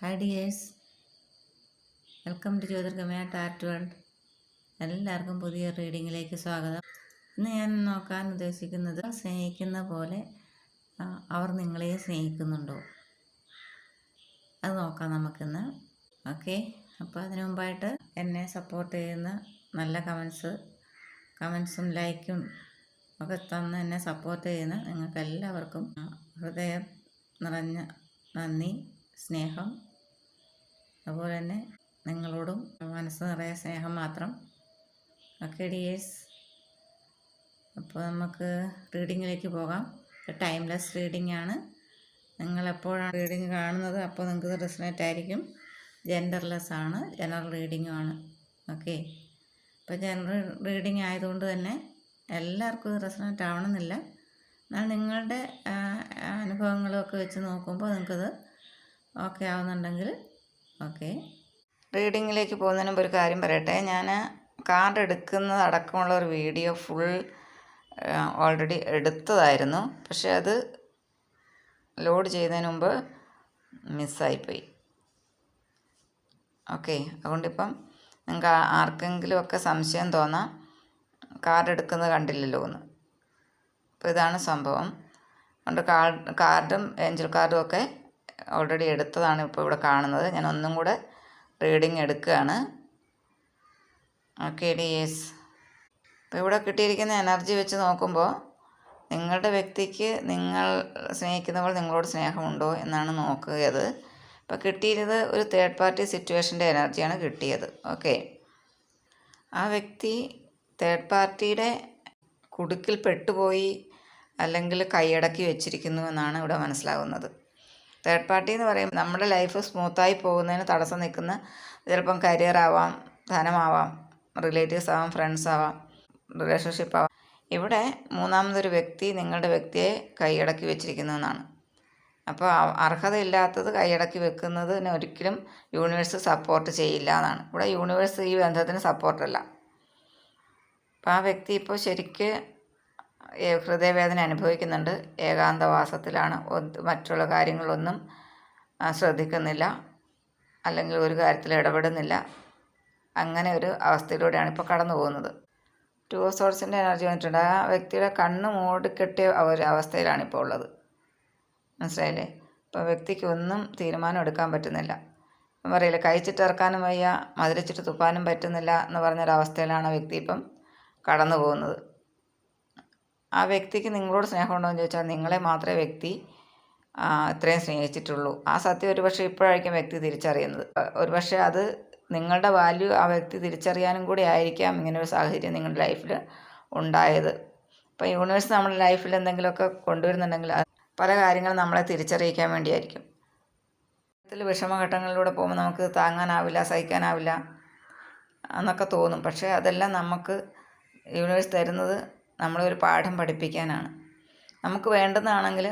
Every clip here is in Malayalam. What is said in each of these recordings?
Hi dears welcome to Jyothirgamaya tat world എല്ലാവർക്കും പുതിയ റീഡിങ്ങിലേക്ക് സ്വാഗതം. ഇന്ന് ഞാൻ നോക്കാൻ ഉദ്ദേശിക്കുന്നത് സ്നേഹിക്കുന്ന പോലെ അവർ നിങ്ങളെ സ്നേഹിക്കുന്നുണ്ടോ? അത് നോക്കാം നമുക്കിന്ന്. ഓക്കെ അപ്പോൾ അതിനു മുമ്പായിട്ട് എന്നെ സപ്പോർട്ട് ചെയ്യുന്ന നല്ല കമൻസ് കമൻസും ലൈക്കും ഒക്കെ തന്ന് എന്നെ സപ്പോർട്ട് ചെയ്യുന്ന നിങ്ങൾക്ക് എല്ലാവർക്കും ഹൃദയം നിറഞ്ഞ നന്ദി സ്നേഹം അതുപോലെ തന്നെ നിങ്ങളോടും മനസ്സ് നിറയെ സ്നേഹം മാത്രം. ഓക്കെ ഡിയേഴ്സ് അപ്പോൾ നമുക്ക് റീഡിങ്ങിലേക്ക് പോകാം. ടൈംലെസ് റീഡിംഗ് ആണ്. നിങ്ങൾ എപ്പോഴാണ് റീഡിങ് കാണുന്നത് അപ്പോൾ നിങ്ങൾക്ക് റിസണേറ്റ് ആയിരിക്കും. ജെൻഡർലെസ് ആണ്. ജനറൽ റീഡിങ്ങും ആണ്. ഓക്കെ അപ്പോൾ ജനറൽ റീഡിംഗ് ആയതുകൊണ്ട് തന്നെ എല്ലാവർക്കും ഇത് ആവണമെന്നില്ല. എന്നാൽ നിങ്ങളുടെ അനുഭവങ്ങളൊക്കെ വെച്ച് നോക്കുമ്പോൾ നിങ്ങൾക്കത് ഓക്കെ ആവുന്നുണ്ടെങ്കിൽ ഓക്കെ. റീഡിങ്ങിലേക്ക് പോകുന്നതിന് മുമ്പ് ഒരു കാര്യം പറയട്ടെ. ഞാൻ കാർഡ് എടുക്കുന്നത് അടക്കമുള്ള ഒരു വീഡിയോ ഫുൾ ഓൾറെഡി എടുത്തതായിരുന്നു. പക്ഷെ അത് ലോഡ് ചെയ്യുന്നതിന് മുമ്പ് മിസ്സായിപ്പോയി. ഓക്കെ. അതുകൊണ്ടിപ്പം നിങ്ങൾക്ക് ആർക്കെങ്കിലും ഒക്കെ സംശയം തോന്നാം കാർഡ് എടുക്കുന്നത് കണ്ടില്ലല്ലോ എന്ന്. അപ്പോൾ ഇതാണ് സംഭവം. അതുകൊണ്ട് കാർഡ് കാർഡും ഏഞ്ചൽ കാർഡും ഒക്കെ ഓൾറെഡി എടുത്തതാണ് ഇപ്പോൾ ഇവിടെ കാണുന്നത്. ഞാൻ ഒന്നും കൂടെ റീഡിങ് എടുക്കുകയാണ്. ഓക്കെ ഡി യെസ് ഇപ്പോൾ ഇവിടെ കിട്ടിയിരിക്കുന്ന എനർജി വെച്ച് നോക്കുമ്പോൾ നിങ്ങളുടെ വ്യക്തിക്ക് നിങ്ങൾ സ്നേഹിക്കുന്ന പോലെ നിങ്ങളോട് സ്നേഹമുണ്ടോ എന്നാണ് നോക്കുകയത്. ഇപ്പോൾ കിട്ടിയിരുന്നത് ഒരു തേർഡ് പാർട്ടി സിറ്റുവേഷന്റെ എനർജിയാണ് കിട്ടിയത്. ഓക്കെ ആ വ്യക്തി തേർഡ് പാർട്ടിയുടെ കുടുക്കിൽ പെട്ടുപോയി അല്ലെങ്കിൽ കൈയടക്കി വെച്ചിരിക്കുന്നു എന്നാണ് ഇവിടെ മനസ്സിലാകുന്നത് തേർഡ് പാർട്ടി എന്ന് പറയുമ്പോൾ നമ്മുടെ ലൈഫ് സ്മൂത്തായി പോകുന്നതിന് തടസ്സം നിൽക്കുന്ന ചിലപ്പം കരിയർ ആവാം ധനമാവാം റിലേറ്റീവ്സ് ആവാം ഫ്രണ്ട്സ് ആവാം റിലേഷൻഷിപ്പ് ആവാം. ഇവിടെ മൂന്നാമതൊരു വ്യക്തി നിങ്ങളുടെ വ്യക്തിയെ കൈയടക്കി വെച്ചിരിക്കുന്നു എന്നാണ്. അപ്പോൾ അർഹതയില്ലാത്തത് കൈയടക്കി വെക്കുന്നതിന് ഒരിക്കലും യൂണിവേഴ്സ് സപ്പോർട്ട് ചെയ്യില്ല എന്നാണ്. ഇവിടെ യൂണിവേഴ്സ് ഈ ബന്ധത്തിന് സപ്പോർട്ടല്ല അപ്പോൾ ആ വ്യക്തി ഇപ്പോൾ ശരിക്ക് ഹൃദയവേദന അനുഭവിക്കുന്നുണ്ട്. ഏകാന്തവാസത്തിലാണ് മറ്റുള്ള കാര്യങ്ങളൊന്നും ശ്രദ്ധിക്കുന്നില്ല. അല്ലെങ്കിൽ ഒരു കാര്യത്തിൽ ഇടപെടുന്നില്ല. അങ്ങനെ ഒരു അവസ്ഥയിലൂടെയാണ് ഇപ്പോൾ കടന്നു പോകുന്നത്. ടു സോഴ്സിന്റെ എനർജി വന്നിട്ടുണ്ട്. ആ വ്യക്തിയുടെ കണ്ണ് മൂടിക്കെട്ടിയ ഒരു അവസ്ഥയിലാണ് ഇപ്പോൾ ഉള്ളത്. മനസ്സിലായില്ലേ? ഇപ്പോൾ വ്യക്തിക്ക് ഒന്നും തീരുമാനം എടുക്കാൻ പറ്റുന്നില്ല. പറയില്ല കഴിച്ചിട്ട് ഇറക്കാനും വയ്യ മധുരച്ചിട്ട് തുപ്പാനും പറ്റുന്നില്ല എന്ന് പറഞ്ഞൊരവസ്ഥയിലാണ് വ്യക്തി ഇപ്പം കടന്നു പോകുന്നത്. ആ വ്യക്തിക്ക് നിങ്ങളോട് സ്നേഹമുണ്ടോ എന്ന് ചോദിച്ചാൽ നിങ്ങളെ മാത്രമേ വ്യക്തി ഇത്രയും സ്നേഹിച്ചിട്ടുള്ളൂ. ആ സത്യം ഒരുപക്ഷെ ഇപ്പോഴായിരിക്കും വ്യക്തി തിരിച്ചറിയുന്നത്. ഒരുപക്ഷെ അത് നിങ്ങളുടെ വാല്യൂ ആ വ്യക്തി തിരിച്ചറിയാനും കൂടി ആയിരിക്കാം ഇങ്ങനെ ഒരു സാഹചര്യം നിങ്ങളുടെ ലൈഫിൽ ഉണ്ടായത്. ഇപ്പോൾ യൂണിവേഴ്സ് നമ്മുടെ ലൈഫിൽ എന്തെങ്കിലുമൊക്കെ കൊണ്ടുവരുന്നുണ്ടെങ്കിൽ പല കാര്യങ്ങളും നമ്മളെ തിരിച്ചറിയിക്കാൻ വേണ്ടിയായിരിക്കും. ജീവിതത്തിൽ വിഷമഘട്ടങ്ങളിലൂടെ പോകുമ്പോൾ നമുക്ക് താങ്ങാനാവില്ല സഹിക്കാനാവില്ല എന്നൊക്കെ തോന്നും. പക്ഷേ അതെല്ലാം നമുക്ക് യൂണിവേഴ്സ് തരുന്നത് നമ്മളെ ഒരു പാഠം പഠിപ്പിക്കാനാണ്. നമുക്ക് വേണ്ടതാണെങ്കിൽ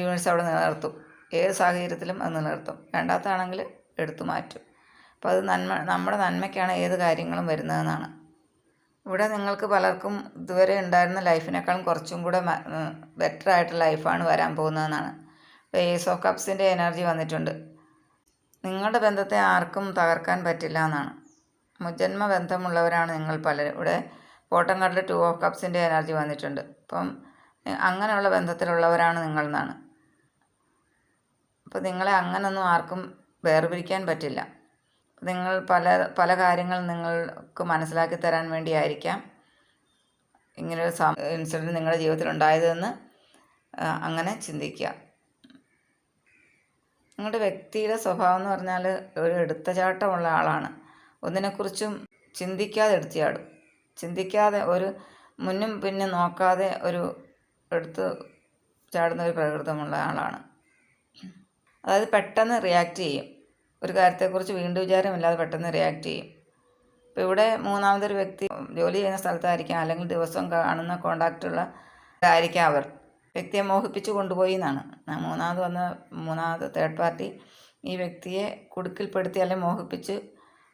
യൂണിവേഴ്സ് അവിടെ നിലനിർത്തും. ഏത് സാഹചര്യത്തിലും അത് നിലനിർത്തും. വേണ്ടാത്തതാണെങ്കിൽ എടുത്തു മാറ്റും. അപ്പോൾ അത് നന്മ നമ്മുടെ നന്മയ്ക്കാണ് ഏത് കാര്യങ്ങളും വരുന്നതെന്നാണ്. ഇവിടെ നിങ്ങൾക്ക് പലർക്കും ഇതുവരെ ഉണ്ടായിരുന്ന ലൈഫിനേക്കാളും കുറച്ചും കൂടെ ബെറ്റർ ആയിട്ടുള്ള ലൈഫാണ് വരാൻ പോകുന്നതെന്നാണ്. ഇപ്പോൾ ഏസ് ഓഫ് കപ്സിന്റെ എനർജി വന്നിട്ടുണ്ട്. നിങ്ങളുടെ ബന്ധത്തെ ആർക്കും തകർക്കാൻ പറ്റില്ല എന്നാണ്. മുജന്മ ബന്ധമുള്ളവരാണ് നിങ്ങൾ പലരും. ഇവിടെ കോട്ടങ്കാട്ടിൽ ടു ഓഫ് കപ്സിന്റെ എനർജി വന്നിട്ടുണ്ട്. അപ്പം അങ്ങനെയുള്ള ബന്ധത്തിലുള്ളവരാണ് നിങ്ങൾ എന്നാണ് അപ്പോൾ നിങ്ങളെ അങ്ങനൊന്നും ആർക്കും വേർപിരിക്കാൻ പറ്റില്ല. നിങ്ങൾ പല പല കാര്യങ്ങൾ നിങ്ങൾക്ക് മനസ്സിലാക്കി തരാൻ വേണ്ടിയായിരിക്കാം ഇങ്ങനൊരു ഇൻസിഡന്റ് നിങ്ങളുടെ ജീവിതത്തിൽ ഉണ്ടായതെന്ന് അങ്ങനെ ചിന്തിക്കുക. നിങ്ങളുടെ വ്യക്തിയുടെ സ്വഭാവം എന്ന് പറഞ്ഞാൽ ഒരു എടുത്തചാട്ടമുള്ള ആളാണ്. ഒന്നിനെക്കുറിച്ചും ചിന്തിക്കാതെ എടുത്തിയാടും ചിന്തിക്കാതെ ഒരു മുന്നും പിന്നും നോക്കാതെ ഒരു എടുത്ത് ചാടുന്ന ഒരു പ്രകൃതമുള്ള ആളാണ്. അതായത് പെട്ടെന്ന് റിയാക്റ്റ് ചെയ്യും. ഒരു കാര്യത്തെക്കുറിച്ച് വീണ്ടും വിചാരമില്ലാതെ പെട്ടെന്ന് റിയാക്റ്റ് ചെയ്യും. ഇപ്പോൾ ഇവിടെ മൂന്നാമതൊരു വ്യക്തി ജോലി ചെയ്യുന്ന സ്ഥലത്തായിരിക്കാം. അല്ലെങ്കിൽ ദിവസം കാണുന്ന കോണ്ടാക്റ്റുള്ള ആയിരിക്കാം അവർ. വ്യക്തിയെ മോഹിപ്പിച്ച് കൊണ്ടുപോയി എന്നാണ്. മൂന്നാമത് വന്ന മൂന്നാമത് തേർഡ് പാർട്ടി ഈ വ്യക്തിയെ കുടുക്കിൽപ്പെടുത്തി അല്ലെങ്കിൽ മോഹിപ്പിച്ച്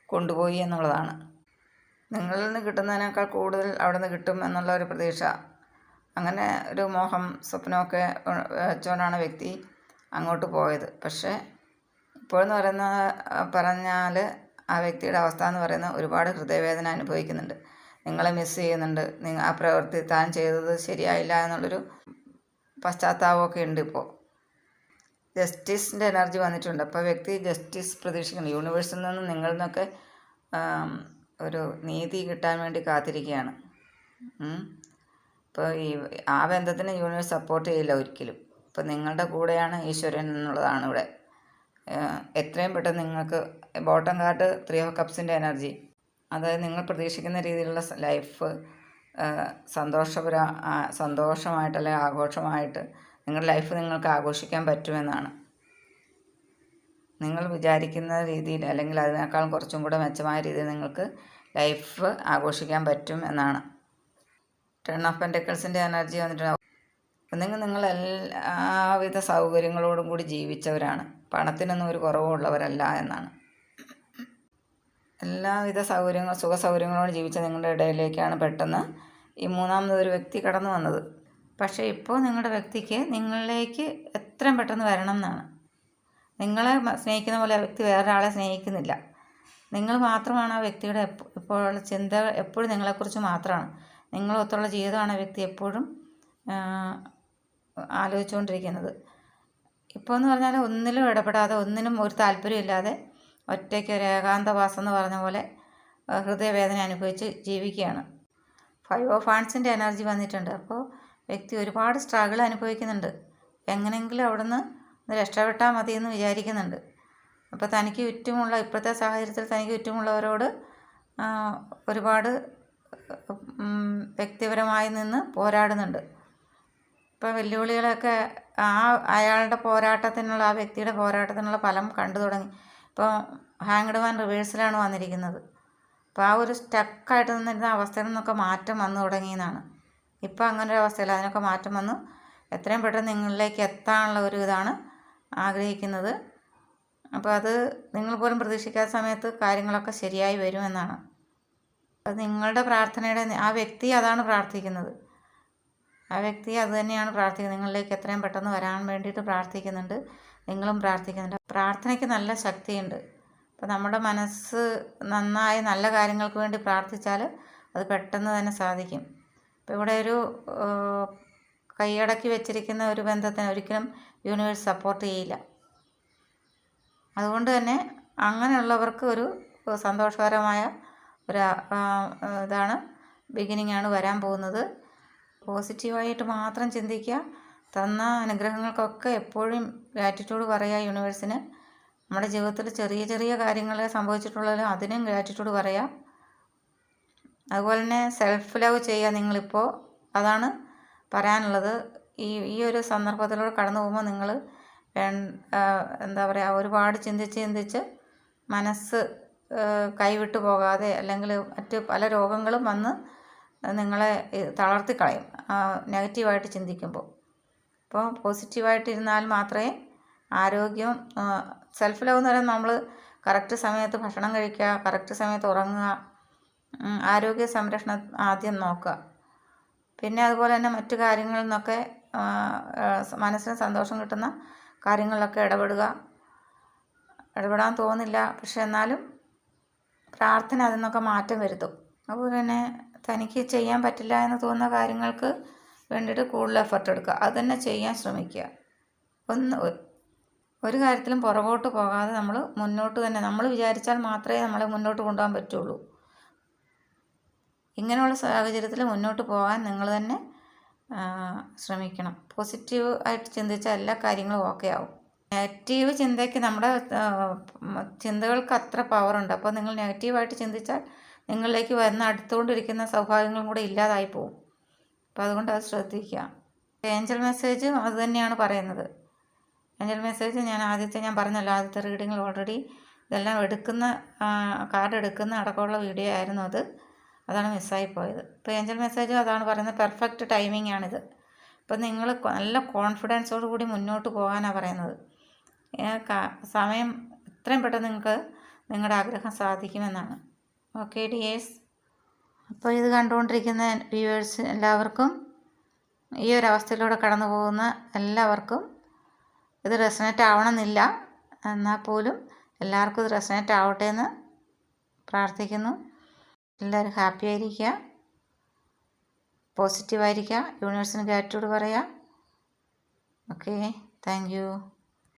കൊണ്ടുപോയി എന്നുള്ളതാണ്. നിങ്ങളിൽ നിന്ന് കിട്ടുന്നതിനേക്കാൾ കൂടുതൽ അവിടെ നിന്ന് കിട്ടും എന്നുള്ള ഒരു പ്രതീക്ഷ. അങ്ങനെ ഒരു മോഹം സ്വപ്നമൊക്കെ വെച്ചുകൊണ്ടാണ് വ്യക്തി അങ്ങോട്ട് പോയത്. പക്ഷേ ഇപ്പോഴെന്ന് പറയുന്ന പറഞ്ഞാൽ ആ വ്യക്തിയുടെ അവസ്ഥ എന്ന് പറയുന്നത് ഒരുപാട് ഹൃദയവേദന അനുഭവിക്കുന്നുണ്ട്. നിങ്ങളെ മിസ് ചെയ്യുന്നുണ്ട്. നിങ്ങൾ ആ പ്രവൃത്തി താൻ ചെയ്തത് ശരിയായില്ല എന്നുള്ളൊരു പശ്ചാത്താപമൊക്കെ ഉണ്ട് ഇപ്പോൾ ജസ്റ്റിസിന്റെ എനർജി വന്നിട്ടുണ്ട്. അപ്പോൾ വ്യക്തി ജസ്റ്റിസ് പ്രതീക്ഷിക്കുന്നു. യൂണിവേഴ്സിൽ നിന്നും നിങ്ങളിൽ നിന്നൊക്കെ ഒരു നീതി കിട്ടാൻ വേണ്ടി കാത്തിരിക്കുകയാണ്. ഇപ്പോൾ ഈ ആ ബന്ധത്തിന് യൂണിവേഴ്സ് സപ്പോർട്ട് ചെയ്യില്ല ഒരിക്കലും. ഇപ്പോൾ നിങ്ങളുടെ കൂടെയാണ് ഈശ്വരൻ എന്നുള്ളതാണ് ഇവിടെ. എത്രയും പെട്ടെന്ന് നിങ്ങൾക്ക് ബോട്ടം കാർഡ് ത്രീ ഓഫ് കപ്സിന്റെ എനർജി അതായത് നിങ്ങൾ പ്രതീക്ഷിക്കുന്ന രീതിയിലുള്ള ലൈഫ് സന്തോഷപര സന്തോഷമായിട്ട് അല്ലെങ്കിൽ ആഘോഷമായിട്ട് നിങ്ങളുടെ ലൈഫ് നിങ്ങൾക്ക് ആഘോഷിക്കാൻ പറ്റുമെന്നാണ്. നിങ്ങൾ വിചാരിക്കുന്ന രീതിയിൽ അല്ലെങ്കിൽ അതിനേക്കാളും കുറച്ചും കൂടെ മെച്ചമായ രീതിയിൽ നിങ്ങൾക്ക് ലൈഫ് ആഘോഷിക്കാൻ പറ്റും എന്നാണ്. ടെൺ ഓഫ് പെന്റക്കിൾസിന്റെ എനർജി വന്നിട്ടുണ്ട് ഒന്നെങ്കിൽ നിങ്ങൾ എല്ലാവിധ സൗകര്യങ്ങളോടും കൂടി ജീവിച്ചവരാണ്. പണത്തിനൊന്നും ഒരു കുറവുള്ളവരല്ല എന്നാണ്. എല്ലാവിധ സൗകര്യങ്ങൾ സുഖ സൗകര്യങ്ങളോട് ജീവിച്ച നിങ്ങളുടെ ഇടയിലേക്കാണ് പെട്ടെന്ന് ഈ മൂന്നാമത് ഒരു വ്യക്തി കടന്നു വന്നത്. പക്ഷേ ഇപ്പോൾ നിങ്ങളുടെ വ്യക്തിക്ക് നിങ്ങളിലേക്ക് എത്രയും പെട്ടെന്ന് വരണം എന്നാണ്. നിങ്ങളെ സ്നേഹിക്കുന്ന പോലെ ആ വ്യക്തി വേറൊരാളെ സ്നേഹിക്കുന്നില്ല. നിങ്ങൾ മാത്രമാണ് ആ വ്യക്തിയുടെ ഇപ്പോഴുള്ള ചിന്ത എപ്പോഴും നിങ്ങളെക്കുറിച്ച് മാത്രമാണ്. നിങ്ങളൊത്തുള്ള ജീവിതമാണ് ആ വ്യക്തി എപ്പോഴും ആലോചിച്ചുകൊണ്ടിരിക്കുന്നത്. ഇപ്പോൾ എന്ന് പറഞ്ഞാൽ ഒന്നിലും ഇടപെടാതെ ഒന്നിനും ഒരു താല്പര്യമില്ലാതെ ഒറ്റയ്ക്ക് ഒരു ഏകാന്തവാസം എന്ന് പറഞ്ഞ പോലെ ഹൃദയവേദന അനുഭവിച്ച് ജീവിക്കുകയാണ്. ഫൈവ് ഓഫ് ഹാൻഡ്സിന്റെ എനർജി വന്നിട്ടുണ്ട്. അപ്പോൾ വ്യക്തി ഒരുപാട് സ്ട്രഗിൾ അനുഭവിക്കുന്നുണ്ട്. എങ്ങനെയെങ്കിലും അവിടുന്ന് ഒന്ന് രക്ഷപ്പെട്ടാൽ മതി എന്ന് വിചാരിക്കുന്നുണ്ട്. അപ്പോൾ തനിക്ക് ചുറ്റുമുള്ള ഇപ്പോഴത്തെ സാഹചര്യത്തിൽ തനിക്ക് ചുറ്റുമുള്ളവരോട് ഒരുപാട് വ്യക്തിപരമായി നിന്ന് പോരാടുന്നുണ്ട്. ഇപ്പോൾ വെല്ലുവിളികളൊക്കെ ആ അയാളുടെ പോരാട്ടത്തിനുള്ള ആ വ്യക്തിയുടെ പോരാട്ടത്തിനുള്ള ഫലം കണ്ടു തുടങ്ങി. ഇപ്പോൾ ഹാങ്ഡ് മാൻ റിവേഴ്സിലാണ് വന്നിരിക്കുന്നത്. അപ്പോൾ ആ ഒരു സ്റ്റക്കായിട്ട് നിന്നിരുന്ന അവസ്ഥയിൽ നിന്നൊക്കെ മാറ്റം വന്നു തുടങ്ങിയെന്നാണ്. ഇപ്പോൾ അങ്ങനെ ഒരു അവസ്ഥയിൽ അതിനൊക്കെ മാറ്റം വന്നു. എത്രയും പെട്ടെന്ന് നിങ്ങളിലേക്ക് എത്താനുള്ള ഒരു ഇതാണ് ആഗ്രഹിക്കുന്നത്. അപ്പോൾ അത് നിങ്ങൾ പോലും പ്രതീക്ഷിക്കാത്ത സമയത്ത് കാര്യങ്ങളൊക്കെ ശരിയായി വരുമെന്നാണ് അത് നിങ്ങളുടെ പ്രാർത്ഥനയുടെ ആ വ്യക്തി അതാണ് പ്രാർത്ഥിക്കുന്നത്. ആ വ്യക്തി അത് തന്നെയാണ് പ്രാർത്ഥിക്കുന്നത്. നിങ്ങളിലേക്ക് എത്രയും പെട്ടെന്ന് വരാൻ വേണ്ടിയിട്ട് പ്രാർത്ഥിക്കുന്നുണ്ട്. നിങ്ങളും പ്രാർത്ഥിക്കുന്നുണ്ട്. പ്രാർത്ഥനയ്ക്ക് നല്ല ശക്തിയുണ്ട്. അപ്പോൾ നമ്മുടെ മനസ്സ് നന്നായി നല്ല കാര്യങ്ങൾക്ക് വേണ്ടി പ്രാർത്ഥിച്ചാൽ അത് പെട്ടെന്ന് തന്നെ സാധിക്കും. ഇപ്പോൾ ഇവിടെ ഒരു കൈയടക്കി വെച്ചിരിക്കുന്ന ഒരു ബന്ധത്തിന് ഒരിക്കലും യൂണിവേഴ്സ് സപ്പോർട്ട് ചെയ്യില്ല. അതുകൊണ്ട് തന്നെ അങ്ങനെയുള്ളവർക്ക് ഒരു സന്തോഷകരമായ ഒരു ഇതാണ് ബിഗിനിങ് ആണ് വരാൻ പോകുന്നത്. പോസിറ്റീവായിട്ട് മാത്രം ചിന്തിക്കുക. തന്ന അനുഗ്രഹങ്ങൾക്കൊക്കെ എപ്പോഴും ഗ്രാറ്റിറ്റ്യൂഡ് പറയുക യൂണിവേഴ്സിന് നമ്മുടെ ജീവിതത്തിൽ ചെറിയ ചെറിയ കാര്യങ്ങൾ സംഭവിച്ചിട്ടുള്ളതിലും അതിനും ഗ്രാറ്റിറ്റ്യൂഡ് പറയുക. അതുപോലെ തന്നെ സെൽഫ് ലവ് ചെയ്യുക നിങ്ങളിപ്പോൾ. അതാണ് പറയാനുള്ളത് ഈ ഈ ഒരു സന്ദർഭത്തിലൂടെ കടന്നു പോകുമ്പോൾ നിങ്ങൾ എന്താ പറയുക ഒരുപാട് ചിന്തിച്ച് ചിന്തിച്ച് മനസ്സ് കൈവിട്ടു പോകാതെ അല്ലെങ്കിൽ മറ്റ് പല രോഗങ്ങളും വന്ന് നിങ്ങളെ തളർത്തിക്കളയും നെഗറ്റീവായിട്ട് ചിന്തിക്കുമ്പോൾ. അപ്പോൾ പോസിറ്റീവായിട്ട് ഇരുന്നാൽ മാത്രമേ ആരോഗ്യം സെൽഫ് ലവ് എന്ന് പറയുന്നത് നമ്മൾ കറക്റ്റ് സമയത്ത് ഭക്ഷണം കഴിക്കുക കറക്റ്റ് സമയത്ത് ഉറങ്ങുക ആരോഗ്യ സംരക്ഷണം ആദ്യം നോക്കുക. പിന്നെ അതുപോലെ തന്നെ മറ്റു കാര്യങ്ങളിൽ നിന്നൊക്കെ മനസ്സിന് സന്തോഷം കിട്ടുന്ന കാര്യങ്ങളിലൊക്കെ ഇടപെടുക. ഇടപെടാൻ തോന്നില്ല പക്ഷെ എന്നാലും പ്രാർത്ഥന അതിൽ നിന്നൊക്കെ മാറ്റം വരുത്തും. അതുപോലെ തന്നെ തനിക്ക് ചെയ്യാൻ പറ്റില്ല എന്ന് തോന്നുന്ന കാര്യങ്ങൾക്ക് വേണ്ടിയിട്ട് കൂടുതൽ എഫർട്ട് എടുക്കുക. അത് തന്നെ ചെയ്യാൻ ശ്രമിക്കുക. ഒന്ന് ഒരു കാര്യത്തിലും പുറകോട്ട് പോകാതെ നമ്മൾ മുന്നോട്ട് തന്നെ നമ്മൾ വിചാരിച്ചാൽ മാത്രമേ നമ്മളെ മുന്നോട്ട് കൊണ്ടുപോകാൻ പറ്റുള്ളൂ. ഇങ്ങനെയുള്ള സാഹചര്യത്തിൽ മുന്നോട്ട് പോകാൻ നിങ്ങൾ തന്നെ ശ്രമിക്കണം. പോസിറ്റീവ് ആയിട്ട് ചിന്തിച്ചാൽ എല്ലാ കാര്യങ്ങളും ഓക്കെ ആവും. നെഗറ്റീവ് ചിന്തയ്ക്ക് നമ്മുടെ ചിന്തകൾക്ക് അത്ര പവറുണ്ട് അപ്പോൾ നിങ്ങൾ നെഗറ്റീവായിട്ട് ചിന്തിച്ചാൽ നിങ്ങളിലേക്ക് വരുന്ന അടുത്തുകൊണ്ടിരിക്കുന്ന സൗഭാഗ്യങ്ങളും കൂടെ ഇല്ലാതായി പോകും അപ്പോൾ അതുകൊണ്ട് അത് ശ്രദ്ധിക്കുക. ഏഞ്ചൽ മെസ്സേജ് അത് തന്നെയാണ് പറയുന്നത്. ഏഞ്ചൽ മെസ്സേജ് ഞാൻ ആദ്യത്തെ ഞാൻ പറഞ്ഞല്ലോ ആദ്യത്തെ റീഡിങ്ങിൽ ഓൾറെഡി ഇതെല്ലാം എടുക്കുന്ന കാർഡ് എടുക്കുന്ന അടക്കമുള്ള വീഡിയോ ആയിരുന്നു അത്. അതാണ് മിസ്സായി പോയത്. ഇപ്പോൾ ഏഞ്ചൽ മെസ്സേജ് അതാണ് പറയുന്നത് പെർഫെക്റ്റ് ടൈമിംഗ് ആണിത്. ഇപ്പം നിങ്ങൾ നല്ല കോൺഫിഡൻസോട് കൂടി മുന്നോട്ട് പോകാനാണ് പറയുന്നത്. സമയം എത്രയും പെട്ടെന്ന് നിങ്ങൾക്ക് നിങ്ങളുടെ ആഗ്രഹം സാധിക്കുമെന്നാണ്. ഓക്കെ ഡിയേഴ്സ് അപ്പോൾ ഇത് കണ്ടുകൊണ്ടിരിക്കുന്ന വ്യൂവേഴ്സ് എല്ലാവർക്കും ഈ ഒരു അവസ്ഥയിലൂടെ കടന്നു പോകുന്ന എല്ലാവർക്കും ഇത് റെസനേറ്റ് ആവണമെന്നില്ല. എന്നാൽ പോലും എല്ലാവർക്കും ഇത് റെസനേറ്റ് ആവട്ടെ എന്ന് പ്രാർത്ഥിക്കുന്നു. എല്ലാവരും ഹാപ്പി ആയിരിക്കുക. പോസിറ്റീവായിരിക്കുക. യൂണിവേഴ്സിന് ഗ്രാറ്റിറ്റ്യൂഡ് പറയുക ഓക്കെ താങ്ക്